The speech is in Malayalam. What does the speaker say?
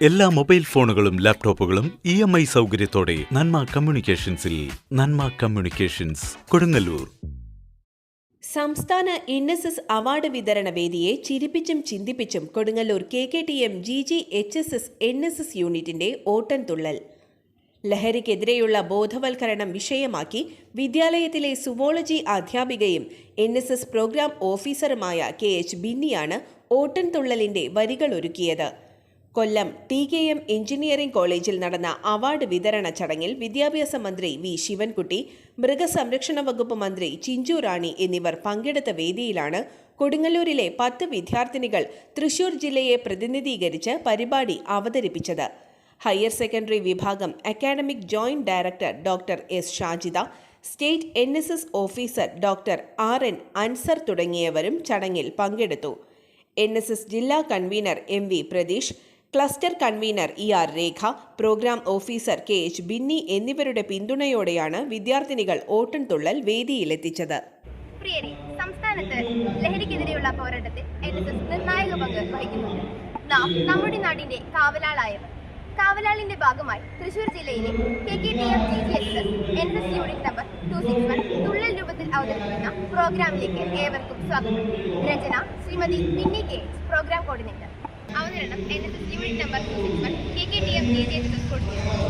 എല്ലാ മൊബൈൽ ഫോണുകളും ലാപ്ടോപ്പുകളും ഇ എം ഐ സൗകര്യത്തോടെ നന്മ കമ്മ്യൂണിക്കേഷൻസിൽ നന്മ കമ്മ്യൂണിക്കേഷൻസ് കൊടുങ്ങല്ലൂർ. സംസ്ഥാന എൻ എസ് എസ് അവാർഡ് വിതരണ വേദിയെ ചിരിപ്പിച്ചും ചിന്തിപ്പിച്ചും Kodungallur K K T M G G H S S N S S യൂണിറ്റിന്റെ ഓട്ടൻതുള്ളൽ ലഹരിക്കെതിരെയുള്ള ബോധവൽക്കരണം വിഷയമാക്കി വിദ്യാലയത്തിലെ സുവോളജി അധ്യാപികയും എൻ എസ് എസ് പ്രോഗ്രാം ഓഫീസറുമായ കെ എച്ച് ബിന്നിയാണ് ഓട്ടൻതുള്ളലിന്റെ വരികളൊരുക്കിയത് Kollam T K M engineering കോളേജിൽ നടന്ന അവാർഡ് വിതരണ ചടങ്ങിൽ വിദ്യാഭ്യാസ മന്ത്രി വി ശിവൻകുട്ടി മൃഗസംരക്ഷണ വകുപ്പ് മന്ത്രി ചിഞ്ചു റാണി എന്നിവർ പങ്കെടുത്ത വേദിയിലാണ് കൊടുങ്ങല്ലൂരിലെ പത്ത് വിദ്യാർത്ഥിനികൾ തൃശൂർ ജില്ലയെ പ്രതിനിധീകരിച്ച് പരിപാടി അവതരിപ്പിച്ചത്. ഹയർ സെക്കൻഡറി വിഭാഗം academic joint director doctor S Shajida state N officer doctor R N Ansar തുടങ്ങിയവരും ചടങ്ങിൽ പങ്കെടുത്തു. എൻ ജില്ലാ convener M V Pratheesh cluster convener E R Rekha program officer K H Binni എന്നിവരുടെ പിന്തുണയോടെയാണ് വിദ്യാർത്ഥിനികൾ ഓട്ടൻതുള്ളൽ വേദിയിലെത്തിച്ചത്. സംസ്ഥാനത്ത് ലഹരിക്കെതിരെയുള്ള പോരാട്ടത്തിൽ നിർണായക പങ്ക് വഹിക്കുന്നുണ്ട്. നാം നമ്മുടെ നാടിന്റെ കാവലാളായവർ. കാവലാളിന്റെ ഭാഗമായി തൃശൂർ ജില്ലയിലെ K K T F G G S S N S unit number two six one തുള്ളൽ രൂപത്തിൽ അവതരിപ്പിക്കുന്ന പ്രോഗ്രാമിലേക്ക് ഏവർക്കും സ്വാഗതം. രചന Shrimati Minni K program coordinator. അവതരണം N S S unit number two six one K K T